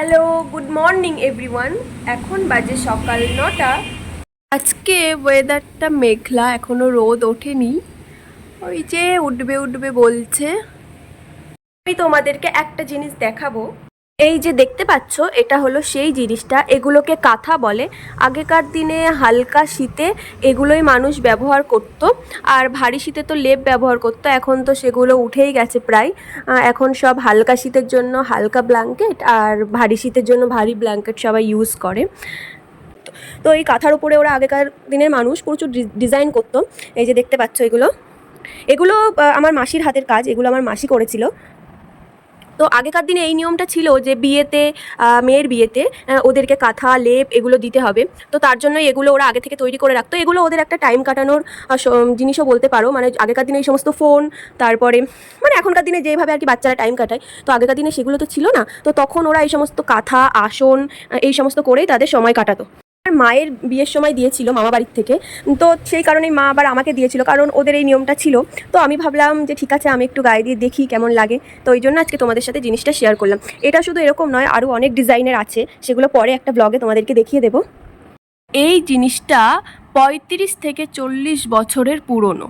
Hello good morning everyone এখন বাজে সকাল নটা। আজকে ওয়েদারটা মেঘলা এখনও রোদ ওঠেনি। ওই যে উঠবে উঠবে বলছে। আমি তোমাদেরকে একটা জিনিস দেখাবো। এই যে দেখতে পাচ্ছ, এটা হলো সেই জিনিসটা। এগুলোকে কাঁথা বলে। আগেকার দিনে হালকা শীতে এগুলোই মানুষ ব্যবহার করত। আর ভারী শীতে তো লেপ ব্যবহার করতো। এখন তো সেগুলো উঠেই গেছে প্রায়। এখন সব হালকা শীতের জন্য হালকা ব্ল্যাঙ্কেট আর ভারী শীতের জন্য ভারী ব্ল্যাঙ্কেট সবাই ইউজ করে। তো এই কাঁথার উপরে ওরা আগেকার দিনের মানুষ প্রচুর ডিজাইন করতো। এই যে দেখতে পাচ্ছ এগুলো। এগুলো আমার মাসির হাতের কাজ। এগুলো আমার মাসি করেছিল। তো আগেকার দিনে এই নিয়মটা ছিল যে বিয়েতে মেয়ের বিয়েতে ওদেরকে কাঁথা, লেপ এগুলো দিতে হবে। তো তার জন্য এগুলো ওরা আগে থেকে তৈরি করে রাখতো। এগুলো ওদের একটা টাইম কাটানোর জিনিসও বলতে পারো। মানে আগেকার দিনে এই সমস্ত ফোন তারপরে মানে এখনকার দিনে যেভাবে আর কি বাচ্চারা টাইম কাটায়, তো আগেকার দিনে সেগুলো তো ছিল না। তো তখন ওরা এই সমস্ত কাঁথা, আসন এই সমস্ত করেই তাদের সময় কাটাতো। মায়ের বিয়ের সময় দিয়েছিল মামা বাড়ির থেকে। তো সেই কারণেই মা আবার আমাকে দিয়েছিল, কারণ ওদের এই নিয়মটা ছিল। তো আমি ভাবলাম যে ঠিক আছে, আমি একটু গায়ে দিয়ে দেখি কেমন লাগে। তো ওই জন্য আজকে তোমাদের সাথে জিনিসটা শেয়ার করলাম। এটা শুধু এরকম নয় আরও অনেক ডিজাইনের আছে। সেগুলো পরে একটা ব্লগে তোমাদেরকে দেখিয়ে দেবো। এই জিনিসটা পঁয়ত্রিশ থেকে চল্লিশ বছরের পুরনো।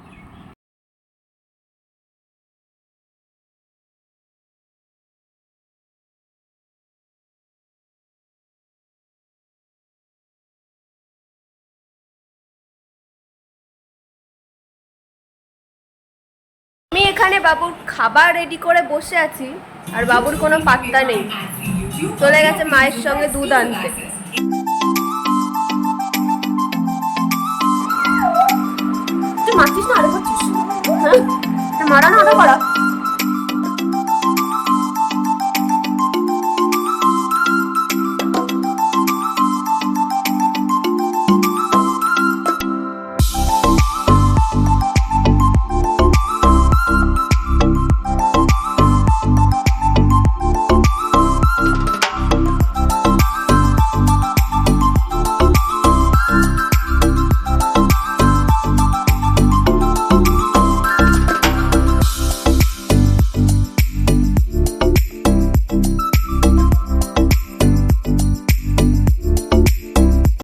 এখানে বাবুর খাবার রেডি করে বসে আছি, আর বাবুর কোনো পাত্তা নেই। চলে গেছে মায়ের সঙ্গে দুধ আনতে। তুই মারছিস না? আরও করছিস হ্যাঁ? মারা না আরও করা